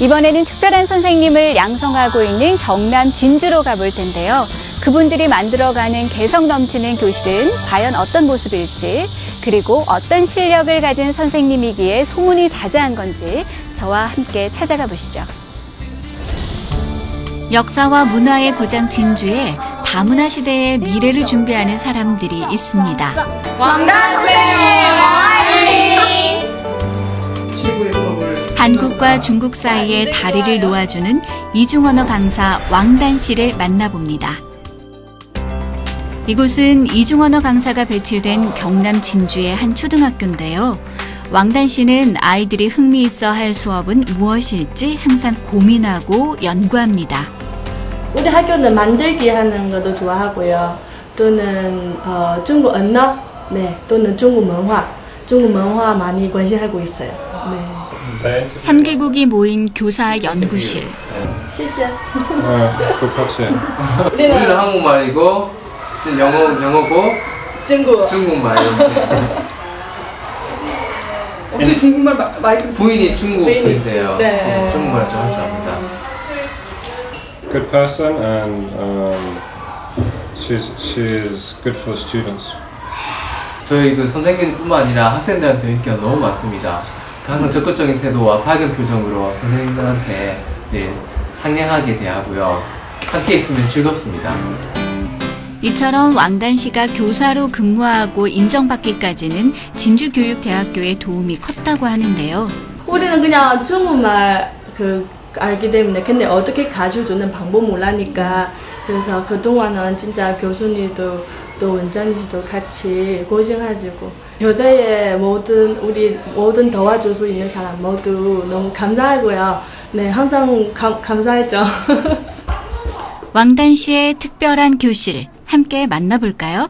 이번에는 특별한 선생님을 양성하고 있는 경남 진주로 가볼 텐데요. 그분들이 만들어가는 개성 넘치는 교실은 과연 어떤 모습일지, 그리고 어떤 실력을 가진 선생님이기에 소문이 자자한 건지 저와 함께 찾아가 보시죠. 역사와 문화의 고장 진주에 다문화 시대의 미래를 준비하는 사람들이 있습니다. 왕다세 한국과 중국 사이에 다리를 놓아주는 이중언어 강사 왕단 씨를 만나봅니다. 이곳은 이중언어 강사가 배치된 경남 진주의 한 초등학교인데요. 왕단 씨는 아이들이 흥미있어 할 수업은 무엇일지 항상 고민하고 연구합니다. 우리 학교는 만들기 하는 것도 좋아하고요. 또는 어, 중국 언어, 네, 또는 중국 문화, 중국 문화 많이 관심하고 있어요. 네. 3개국이 모인 교사 연구실. 谢谢. 우리는 한국말이고 영어 영어고 중국. 중국말. 어떻게 중국말 마, 많이 부인이 중국 분이세요. 네. 중국말 좀할줄 압니다. good person and um, she's she's good for students. 저희 그 선생님뿐만 아니라 학생들한테 인기가 너무 많습니다. 항상 적극적인 태도와 밝은 표정으로 선생님들한테 네, 상냥하게 대하고요. 함께 있으면 즐겁습니다. 이처럼 왕단 씨가 교사로 근무하고 인정받기까지는 진주교육대학교의 도움이 컸다고 하는데요. 우리는 그냥 중국말 그 알기 때문에 근데 어떻게 가르쳐주는 방법 몰라니까 그래서 그동안은 진짜 교수님도 또 원장님도 같이 고생하시고 교대에 모든 우리 모든 도와줄 수 있는 사람 모두 너무 감사하고요. 네 항상 감, 감사했죠. 왕단 씨의 특별한 교실 함께 만나볼까요?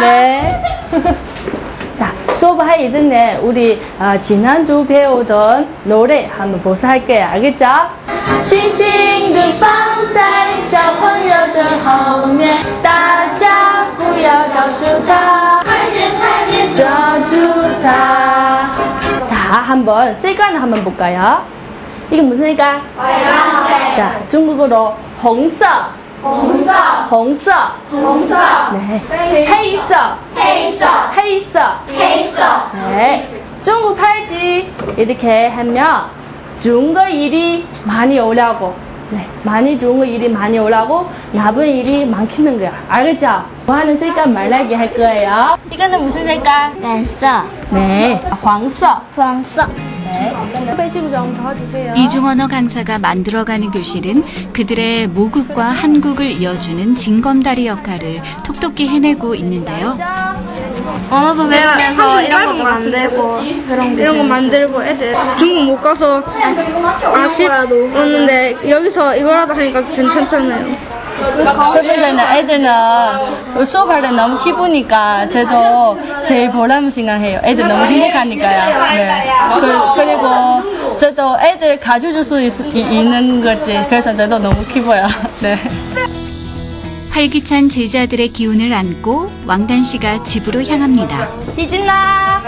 네. 자, 수업하기 전에 우리 어, 지난주 배우던 노래 한번 복습할게요. 알겠죠? 轻轻地放在小朋友的后面，大家 수다. 저주다. 자 한번 색깔을 한번 볼까요? 이게 무슨 색깔? 빨간색. 자 중국어로 홍서. 홍서. 홍서. 홍서. 네. 네. 헤이서. 헤이서. 헤이서. 헤이서. 네. 중국 팔찌 이렇게 하면 중국 일이 많이 오려고 네. 많이 좋은 거 일이 많이 오라고 나쁜 일이 많기는 거야. 알겠죠? 뭐 하는 색깔 말라게 할 거예요. 이거는 무슨 색깔? 蓝色、 네. 황색. 黄色。 네. 빼시고 좀 도와주세요. 이중언어 강사가 만들어가는 교실은 그들의 모국과 한국을 이어주는 징검다리 역할을 톡톡히 해내고 있는데요. 언어도 배우면서 이런 것도 만들고 그런 게 이런 거 만들고 애들 중국 못 가서 아쉽었는데 여기서 이거라도 하니까 괜찮잖아요. 첫 번째는 애들은 수업할 때 너무 기쁘니까 저도 제일 보람 생각해요. 애들 너무 행복하니까요. 네. 그, 그리고 저도 애들 가져줄 수 있, 있는 거지. 그래서 저도 너무 기뻐요. 네. 활기찬 제자들의 기운을 안고 왕단 씨가 집으로 향합니다. 이진아!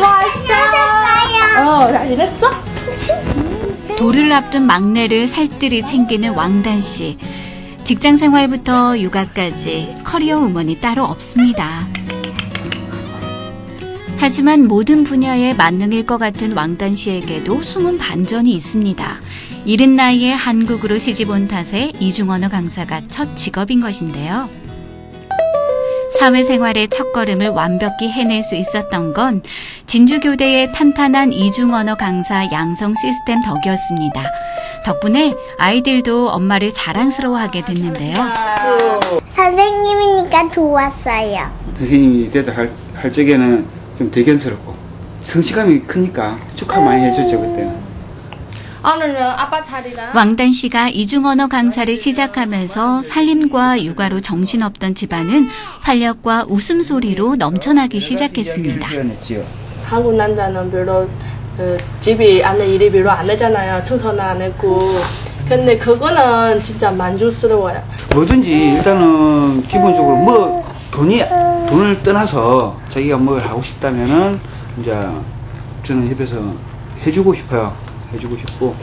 왔어! 어, 잘 지냈어? 돌을 앞둔 막내를 살뜰히 챙기는 왕단 씨. 직장 생활부터 육아까지 커리어 우먼이 따로 없습니다. 하지만 모든 분야의 만능일 것 같은 왕단 씨에게도 숨은 반전이 있습니다. 이른 나이에 한국으로 시집 온 탓에 이중언어 강사가 첫 직업인 것인데요. 사회생활의 첫걸음을 완벽히 해낼 수 있었던 건 진주교대의 탄탄한 이중언어 강사 양성 시스템 덕이었습니다. 덕분에 아이들도 엄마를 자랑스러워하게 됐는데요. 선생님이니까 좋았어요. 선생님이 대도 할, 할 적에는 좀 대견스럽고 성취감이 크니까 축하 많이 해줬죠 그때는. 오늘은 아빠 자리랑 왕단 씨가 이중언어 강사를 시작하면서 살림과 육아로 정신없던 집안은 활력과 웃음소리로 넘쳐나기 시작했습니다. 한국 남자는 별로 그 집이 안에 일이 별로 안 하잖아요. 청소는 안 했고. 근데 그거는 진짜 만족스러워요. 뭐든지 일단은 기본적으로 뭐 돈이 돈을 떠나서 자기가 뭘 하고 싶다면은 이제 저는 옆에서 해주고 싶어요. 해주고 싶고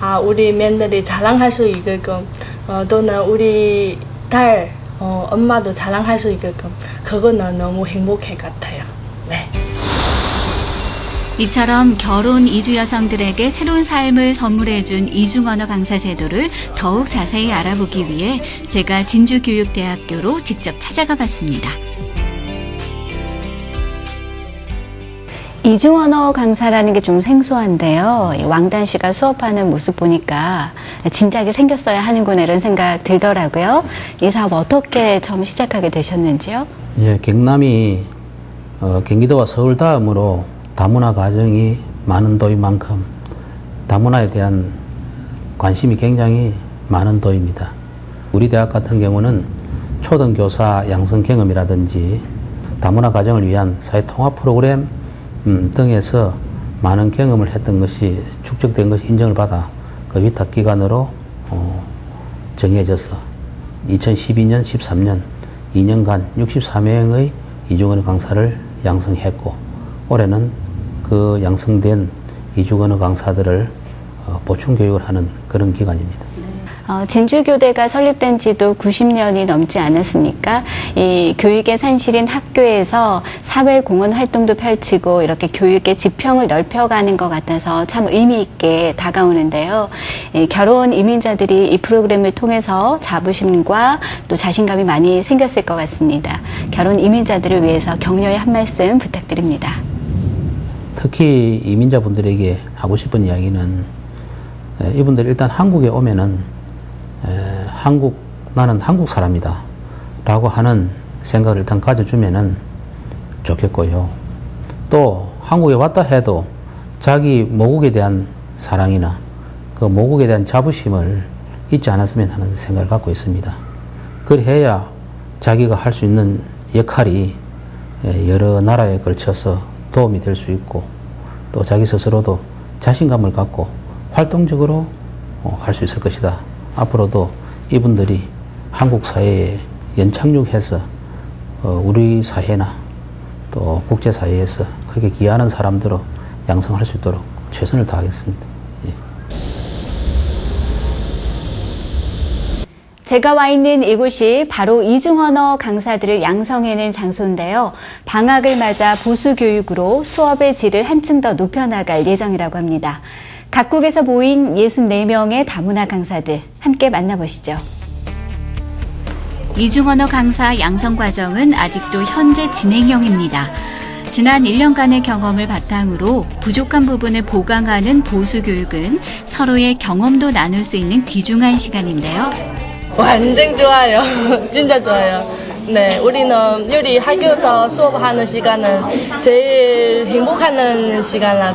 아, 우리 며느리 자랑할 수 있게끔 어, 또는 우리 딸 어, 엄마도 자랑할 수 있게끔 그거는 너무 행복해 같아요. 네. 이처럼 결혼 이주 여성들에게 새로운 삶을 선물해준 이중 언어 강사 제도를 더욱 자세히 알아보기 위해 제가 진주교육대학교로 직접 찾아가 봤습니다. 이중언어 강사라는 게 좀 생소한데요. 이 왕단 씨가 수업하는 모습 보니까 진작에 생겼어야 하는구나 이런 생각 들더라고요. 이 사업 어떻게 처음 시작하게 되셨는지요? 예, 경남이 어, 경기도와 서울 다음으로 다문화 가정이 많은 도인 만큼 다문화에 대한 관심이 굉장히 많은 도입니다. 우리 대학 같은 경우는 초등교사 양성 경험이라든지 다문화 가정을 위한 사회 통합 프로그램 음, 등에서 많은 경험을 했던 것이 축적된 것이 인정을 받아 그 위탁 기관으로 어, 정해져서 2012년, 13년 2년간 64명의 이중언어 강사를 양성했고 올해는 그 양성된 이중언어 강사들을 어, 보충 교육을 하는 그런 기관입니다. 어, 진주교대가 설립된 지도 90년이 넘지 않았습니까? 이 교육의 산실인 학교에서 사회 공헌 활동도 펼치고 이렇게 교육의 지평을 넓혀가는 것 같아서 참 의미 있게 다가오는데요. 이 결혼 이민자들이 이 프로그램을 통해서 자부심과 또 자신감이 많이 생겼을 것 같습니다. 결혼 이민자들을 위해서 격려의 한 말씀 부탁드립니다. 특히 이민자분들에게 하고 싶은 이야기는 에, 이분들 일단 한국에 오면은 에, 한국 나는 한국 사람이다 라고 하는 생각을 일단 가져주면은 좋겠고요. 또 한국에 왔다 해도 자기 모국에 대한 사랑이나 그 모국에 대한 자부심을 잊지 않았으면 하는 생각을 갖고 있습니다. 그래야 자기가 할 수 있는 역할이 에, 여러 나라에 걸쳐서 도움이 될 수 있고 또 자기 스스로도 자신감을 갖고 활동적으로 어, 할수 있을 것이다. 앞으로도 이분들이 한국 사회에 연착륙해서 어, 우리 사회나 또 국제 사회에서 크게 기여하는 사람들로 양성할 수 있도록 최선을 다하겠습니다. 예. 제가 와 있는 이곳이 바로 이중언어 강사들을 양성해낸 장소인데요. 방학을 맞아 보수 교육으로 수업의 질을 한층 더 높여나갈 예정이라고 합니다. 각국에서 모인 64명의 다문화 강사들 함께 만나보시죠. 이중언어 강사 양성 과정은 아직도 현재 진행형입니다. 지난 1년간의 경험을 바탕으로 부족한 부분을 보강하는 보수 교육은 서로의 경험도 나눌 수 있는 귀중한 시간인데요. 완전 좋아요. 진짜 좋아요. 네, 우리는 요리 학교에서 수업하는 시간은 제일 행복하는 시간이라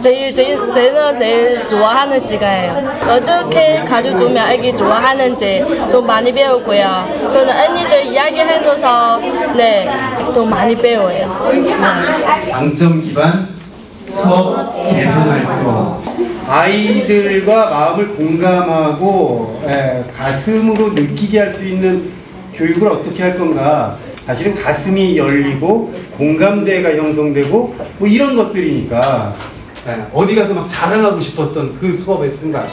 제일 제일 제일 제일 좋아하는 시간이에요. 어떻게 가르쳐주면 아기 좋아하는지 또 많이 배우고요. 또는 언니들 이야기해줘서 네, 또 많이 배워요. 네. 방점 기반 수업 개선 활동 아이들과 마음을 공감하고 에, 가슴으로 느끼게 할 수 있는 교육을 어떻게 할 건가 사실은 가슴이 열리고 공감대가 형성되고 뭐 이런 것들이니까 에, 어디 가서 막 자랑하고 싶었던 그 수업의 순간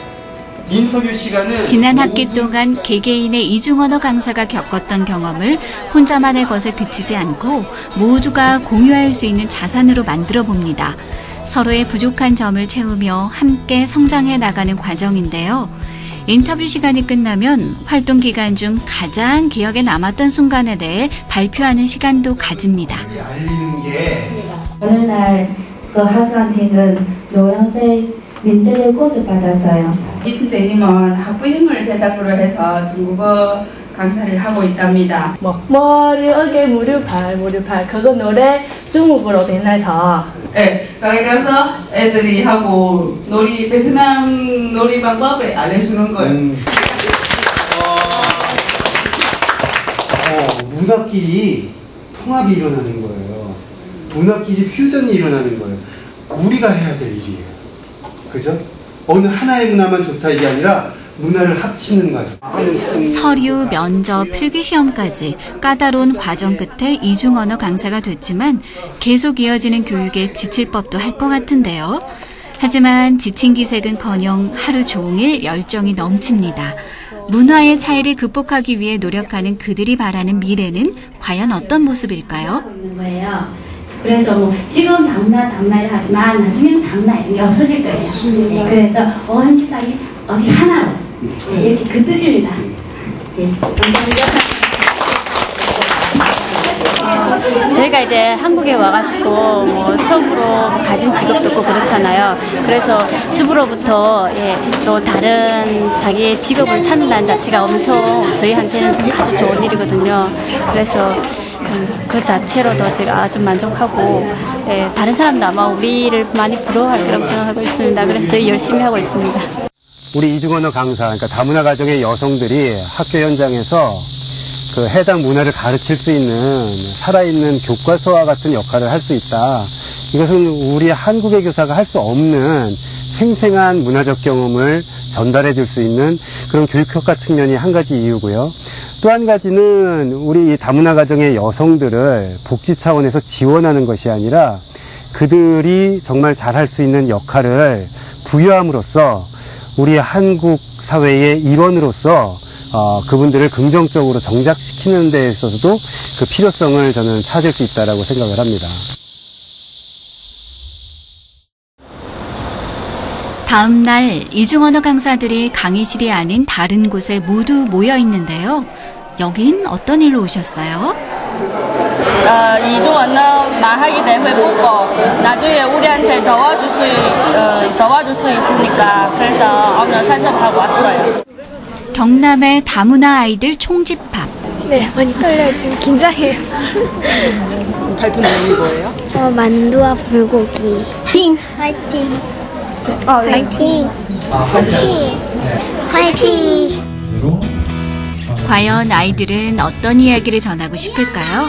인터뷰 시간은 지난 학기 동안 개개인의 이중언어 강사가 겪었던 경험을 혼자만의 것에 그치지 않고 모두가 공유할 수 있는 자산으로 만들어 봅니다. 서로의 부족한 점을 채우며 함께 성장해 나가는 과정인데요. 인터뷰 시간이 끝나면 활동 기간 중 가장 기억에 남았던 순간에 대해 발표하는 시간도 가집니다. 알리는 게 어느 날그 학생한테는 노란색 민들레 꽃을 받았어요. 이 선생님은 학부형을 대상으로 해서 중국어 강사를 하고 있답니다. 뭐 머리, 어깨, 무릎, 발, 무릎, 발 그거 노래 중국어로 내놔서 네, 거기 가서 애들이 하고 놀이 베트남 놀이 방법을 알려주는 거예요. 음. 어, 문화끼리 통합이 일어나는 거예요. 문화끼리 퓨전이 일어나는 거예요. 우리가 해야 될 일이에요. 그죠? 어느 하나의 문화만 좋다 이게 아니라 문화를 합치는 거예요. 서류, 면접, 필기시험까지 까다로운 과정 끝에 이중언어 강사가 됐지만 계속 이어지는 교육에 지칠 법도 할 것 같은데요. 하지만 지친 기색은커녕 하루 종일 열정이 넘칩니다. 문화의 차이를 극복하기 위해 노력하는 그들이 바라는 미래는 과연 어떤 모습일까요? 그래서 뭐 지금 다문화 다문화를 하지만 나중에는 다문화 이런 게 없어질 거예요. 네, 그래서 온 세상이 오직 하나로 네, 이렇게 그 뜻입니다. 네, 감사합니다. 저희가 이제 한국에 와가지고 뭐 처음으로 가진 직업도 없고 그렇잖아요. 그래서 주부로부터 예, 또 다른 자기의 직업을 찾는다는 자체가 엄청 저희한테는 아주 좋은 일이거든요. 그래서 음, 그 자체로도 제가 아주 만족하고 예, 다른 사람도 아마 우리를 많이 부러워할 거라고 생각하고 있습니다. 그래서 저희 열심히 하고 있습니다. 우리 이중언어 강사, 그러니까 다문화 가정의 여성들이 학교 현장에서 그 해당 문화를 가르칠 수 있는 살아있는 교과서와 같은 역할을 할 수 있다. 이것은 우리 한국의 교사가 할 수 없는 생생한 문화적 경험을 전달해 줄 수 있는 그런 교육 효과 측면이 한 가지 이유고요. 또 한 가지는 우리 다문화 가정의 여성들을 복지 차원에서 지원하는 것이 아니라 그들이 정말 잘할 수 있는 역할을 부여함으로써 우리 한국 사회의 일원으로서 어, 그분들을 긍정적으로 정착시키는 데 있어서도 그 필요성을 저는 찾을 수 있다라고 생각을 합니다. 다음 날 이중언어 강사들이 강의실이 아닌 다른 곳에 모두 모여 있는데요. 여긴 어떤 일로 오셨어요? 어, 이중언어 말하기 대회 보고 나중에 우리한테 도와줄 수, 어, 도와줄 수 있으니까 그래서 오늘 참석하고 왔어요. 경남의 다문화 아이들 총집합. 네, 많이 떨려요. 지금 긴장해요. 발표 내용이 뭐예요? 어, 만두와 불고기. 핑! 화이팅! 어, 네. 화이팅! 화이팅! 화이팅! 과연 아이들은 어떤 이야기를 전하고 싶을까요?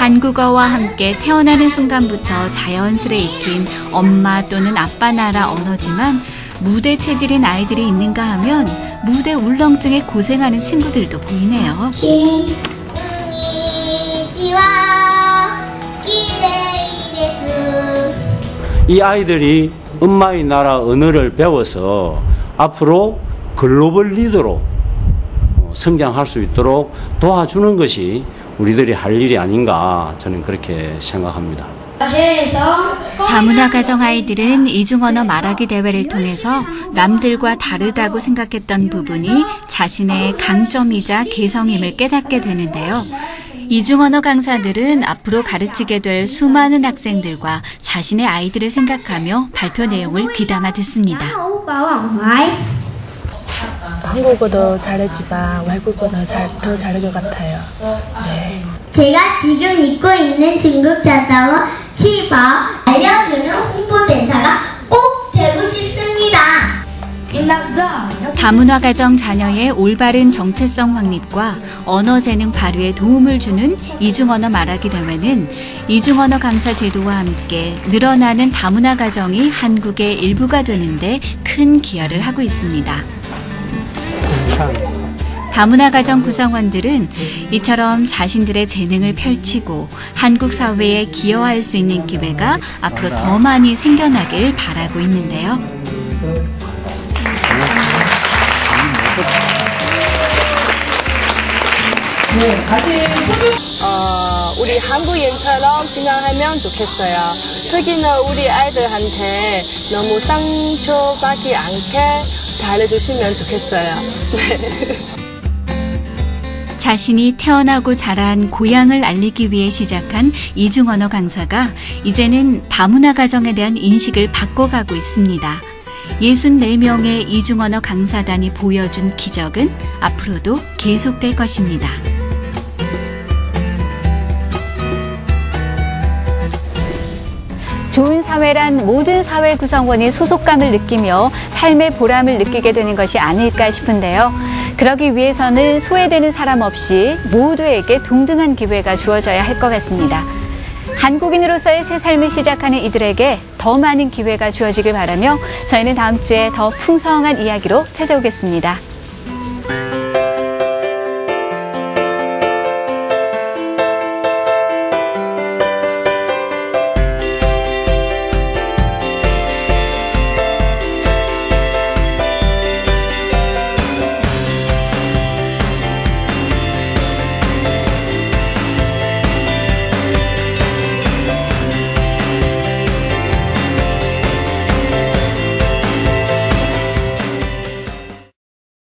한국어와 함께 태어나는 순간부터 자연스레 익힌 엄마 또는 아빠 나라 언어지만 무대 체질인 아이들이 있는가 하면 무대 울렁증에 고생하는 친구들도 보이네요. 이 아이들이 엄마의 나라 언어를 배워서 앞으로 글로벌 리더로 성장할 수 있도록 도와주는 것이 우리들이 할 일이 아닌가 저는 그렇게 생각합니다. 다문화 가정 아이들은 이중 언어 말하기 대회를 통해서 남들과 다르다고 생각했던 부분이 자신의 강점이자 개성임을 깨닫게 되는데요. 이중 언어 강사들은 앞으로 가르치게 될 수많은 학생들과 자신의 아이들을 생각하며 발표 내용을 귀담아 듣습니다. 한국어도 잘했지만 외국어는 잘, 더 잘할 것 같아요. 네. 제가 지금 입고 있는 중국 자다워 티버 알려주는 홍보대사가 꼭 되고 싶습니다. 다문화 가정 자녀의 올바른 정체성 확립과 언어 재능 발휘에 도움을 주는 이중언어 말하기 대회는 이중언어 강사 제도와 함께 늘어나는 다문화 가정이 한국의 일부가 되는데 큰 기여를 하고 있습니다. 다문화 가정 구성원들은 이처럼 자신들의 재능을 펼치고 한국 사회에 기여할 수 있는 기회가 앞으로 더 많이 생겨나길 바라고 있는데요. 네, 어, 우리 한국 인처럼 생각하면 좋겠어요. 특히나 우리 아이들한테 너무 상처받지 않게 잘해주시면 좋겠어요. 네. 자신이 태어나고 자란 고향을 알리기 위해 시작한 이중언어 강사가 이제는 다문화 가정에 대한 인식을 바꿔가고 있습니다. 64명의 이중언어 강사단이 보여준 기적은 앞으로도 계속될 것입니다. 좋은 사회란 모든 사회 구성원이 소속감을 느끼며 삶의 보람을 느끼게 되는 것이 아닐까 싶은데요. 그러기 위해서는 소외되는 사람 없이 모두에게 동등한 기회가 주어져야 할 것 같습니다. 한국인으로서의 새 삶을 시작하는 이들에게 더 많은 기회가 주어지길 바라며 저희는 다음 주에 더 풍성한 이야기로 찾아오겠습니다.